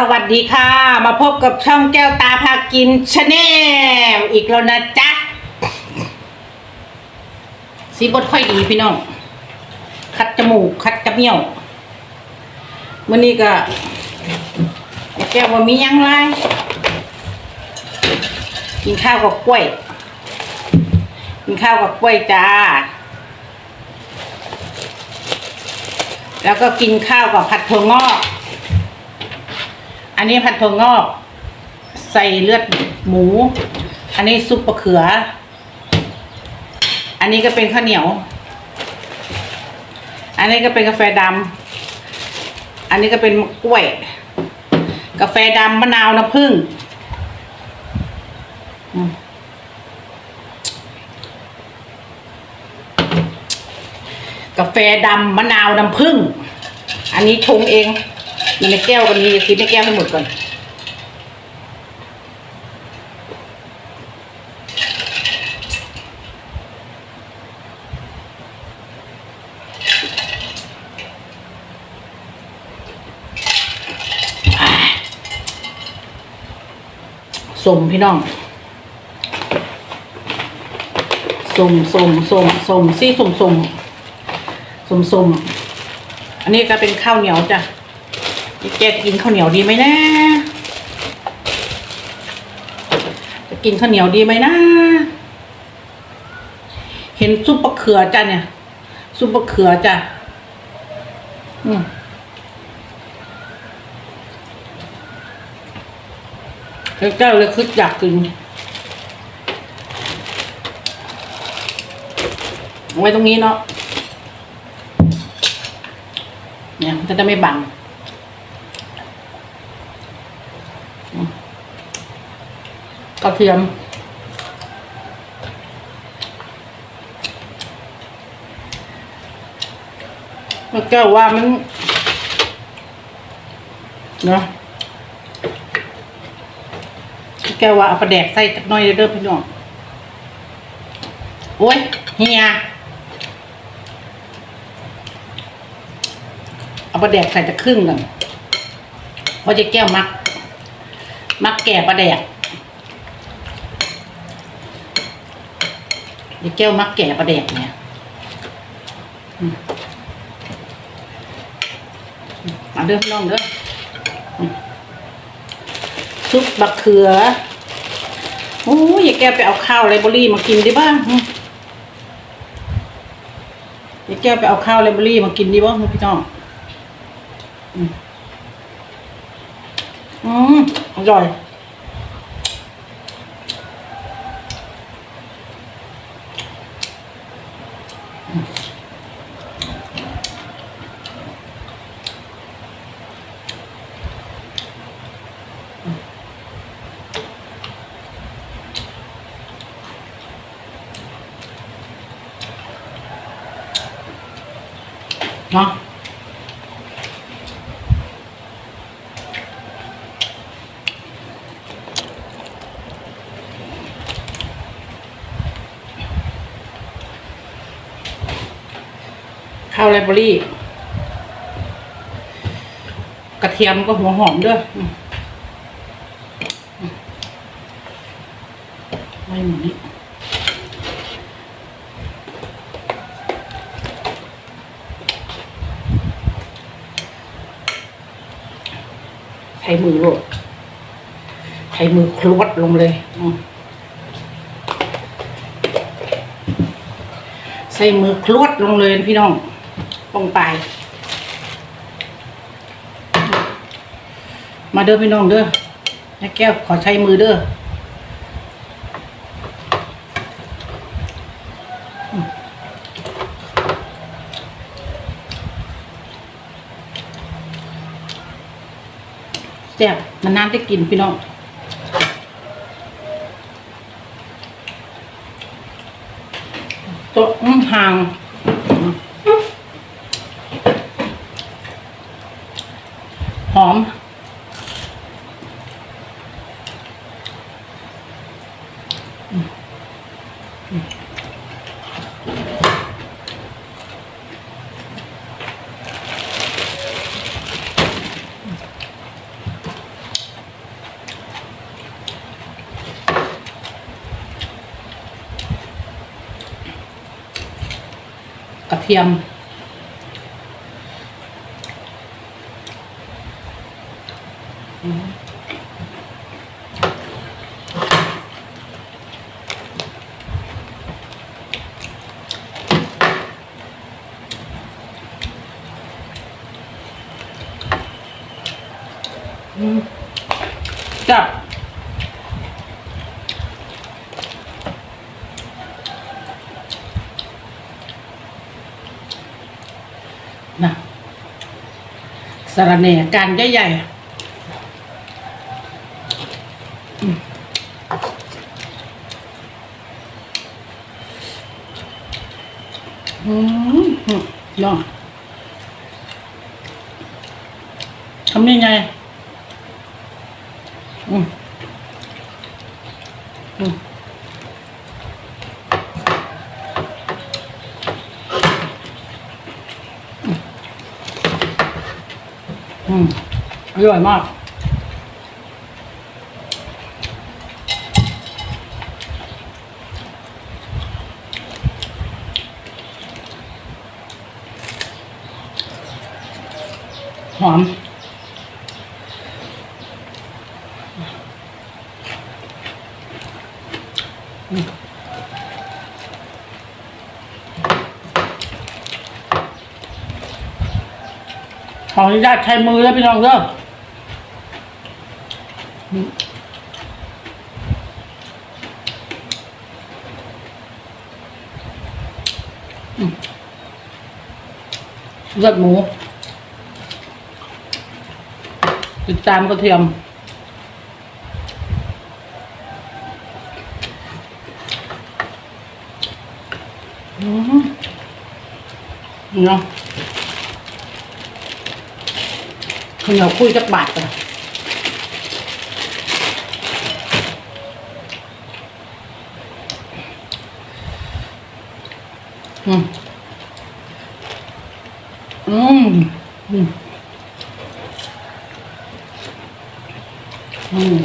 สวัสดีค่ะ มาพบกับช่องแก้วตาพากินชาแนลอีกแล้วนะจ๊ะสีบดค่อยดีพี่น้อง คัดจมูก คัดจมูกมื่อนี้ก็แก้วว่ามียังไรกินข้าวกับกล้วย กินข้าวกับกล้วยจ้า แล้วก็กินข้าวกับผัดถั่วงอก อันนี้ผัดถั่วงอก ใส่เลือดหมู อันนี้ซุปมะเขือ อันนี้ก็เป็นข้าวเหนียว อันนี้ก็เป็นกาแฟดำอันนี้ก็เป็นกล้วย กาแฟดำมะนาวน้ำผึ้งกาแฟดำมะนาวน้ำผึ้ง อันนี้ชงเอง อยู่ในแก้วกันนี้จะกินในแก้วให้หมดก่อนสมพี่น้องสมสมสมสมซี่สมสมสมสมอันนี้ก็เป็นข้าวเหนียวจ้ะ นี่แกจะกินข้าวเหนียวดีไหมนะจะกินข้าวเหนียวดีไหมนะ เห็นซุปมะเขือจ้ะเนี่ย ซุปมะเขือจ้ะอืมแล้วเจ้าเลยคืออยากกินเอาไว้ตรงนี้เนาะเนี่ยมันจะได้ไม่บังอืมก ระเทียม แก้วว่ามันเนาะแก้วว่าเอาปลาแดกใส่จักหน้อยเด้อพี่น้องโอ้ยเฮียเอาปลาแดกใส่จะครึ่งกันเพราะจะแก้วมัก มักแก่ปลาแดก เจะแก้วมักแก่ปลาแดกเนี่ยมาเด้อพี่น้องเด้อซุปบะเขือโอ้ยอย่าแกไปเอาข้าวไรเบอรี่มากินดิบ้างอืมอย่าแกไปเอาข้าวไรเบอรี่มากินดิบ้างพี่น้องอืมอร่อย 啊 เข้าวไรเบอรี่กระเทียมก็หัวหอมด้วยอืมอืมไว้หมดนี้ใช้มือโลดใช้มือคลวดลงเลยใส่มือคลวดลงเลยพี่น้อง ปองไป มาเด้อพี่น้องเด้อแม่แก้วขอใช้มือเด้อแซ่บมันนานได้กินพี่น้องตัวห่าง หอม เทียมจับนะ สารเน่การใหญ่ๆอืมหืมอืมน้องทำยังไงอืม อืมอร่อยมาก หอม ขออนุญาตใช้มือแล้วพี่น้องเด้ออืมอืมเลือดหมูติดตามกระเทียม อืมเนาะ ข้าว เหนียวคุยจักบาทกันอืม อืม อืม อืม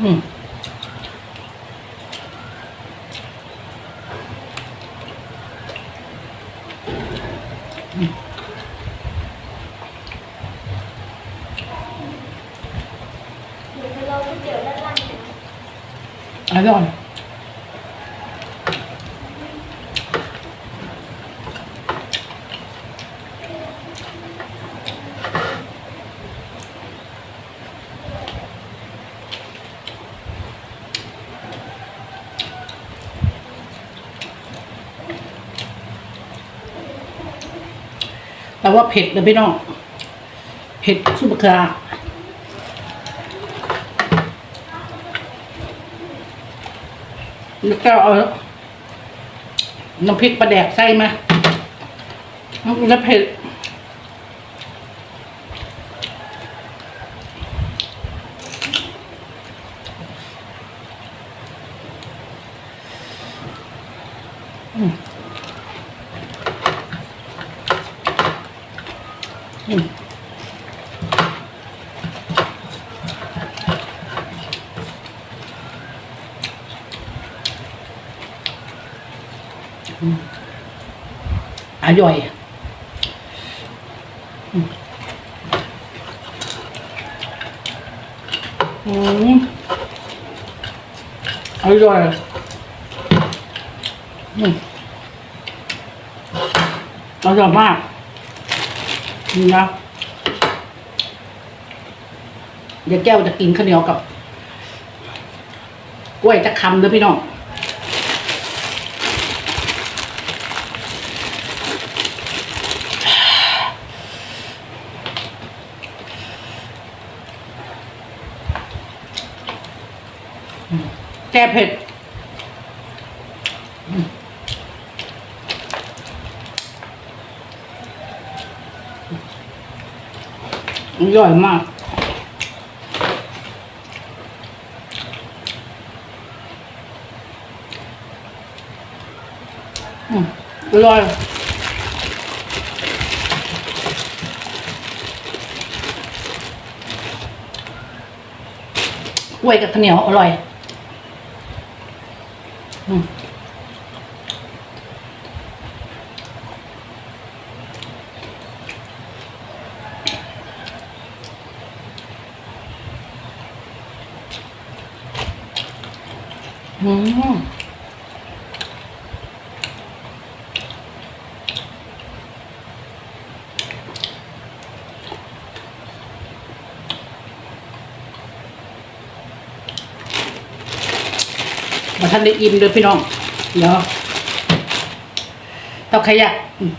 อืม หรือเราก๋วยเตี๋ยวด้านล่างนะ อร่อย แต่ว่าเผ็ดเลยพี่น้อง เผ็ดซุปกราแล้วก็เอาน้ำพริกปลาแดกใส่มาแล้วเผ็ด อร่อยอืมอร่อยอืมอร่อยมากนี่นะเดี๋ยวแก้วจะกินข้าวเหนียวกับ กล้วยจะคำเลยพี่น้อง แก้เผ็ด อร่อยมาก อร่อยล้วยกับข้าวเหนียวอร่อย อืมอืม ท่านได้อิ่มเลยพี่น้องเดี๋ยวถ้าใครอยาก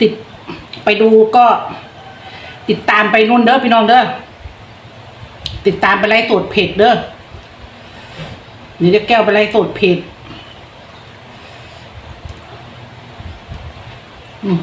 ติดไปดูก็ติดตามไปนู่นเด้อพี่น้องเด้อติดตามไปไลฟ์สดเพจเด้อเดี๋ยวจะแก้วไปไลฟ์สดเพจอืม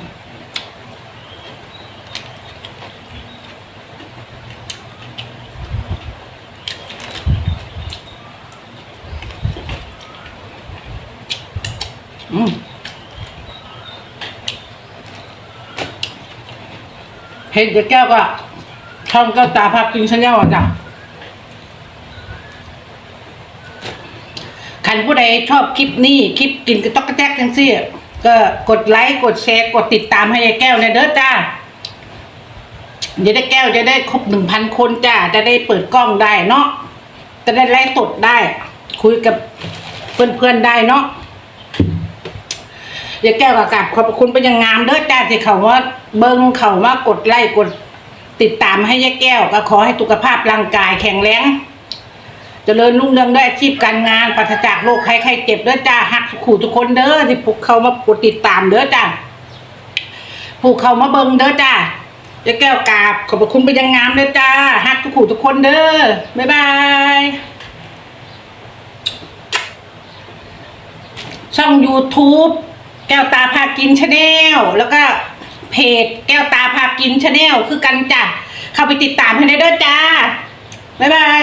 เห็นเดี๋ยวแก้วก็ช่องก็ตาพักกินชาแนลอะจ้ะขันผู้ใดชอบคลิปนี้คลิปกินกระต๊อกกระแทกจังซี่ก็กดไลค์กดแชร์กดติดตามให้ยายแก้วในอยเด้อจ้าเดี๋ยวได้แก้วจะได้ครบหนึ่งพันคนจ้าจะได้เปิดกล้องได้เนาะจะได้ไลฟ์สดได้ คุยกับเพื่อนๆได้เนาะ ยายแก้วก็กราบขอบคุณเป็นอย่างงามเด้อจ้าที่เขาว่าเบิ้งเขาว่ากดไลค์กดติดตามให้ยายแก้ว ก็ขอให้สุขภาพร่างกายแข็งแรงเจริญรุ่งเรืองด้วยอาชีพการงานปราศจากโรคภัยไข้เจ็บเด้อจ้าหักขู่ทุกคนเด้อที่ผูกเขามากดติดตามเด้อจ้าผูกเขามาเบิ้งเด้อจ้าจะแก้วกราบขอบคุณเป็นอยังงามเด้อจ้าหักทุกขู่ทุกคนเด้อบ๊ายบายช่อง YouTube แก้วตาพากินชาแนลแล้วก็เพจแก้วตาพากินชาแนลคือกันจ้ะเข้าไปติดตามให้ได้ด้วยจ้า บ๊ายบาย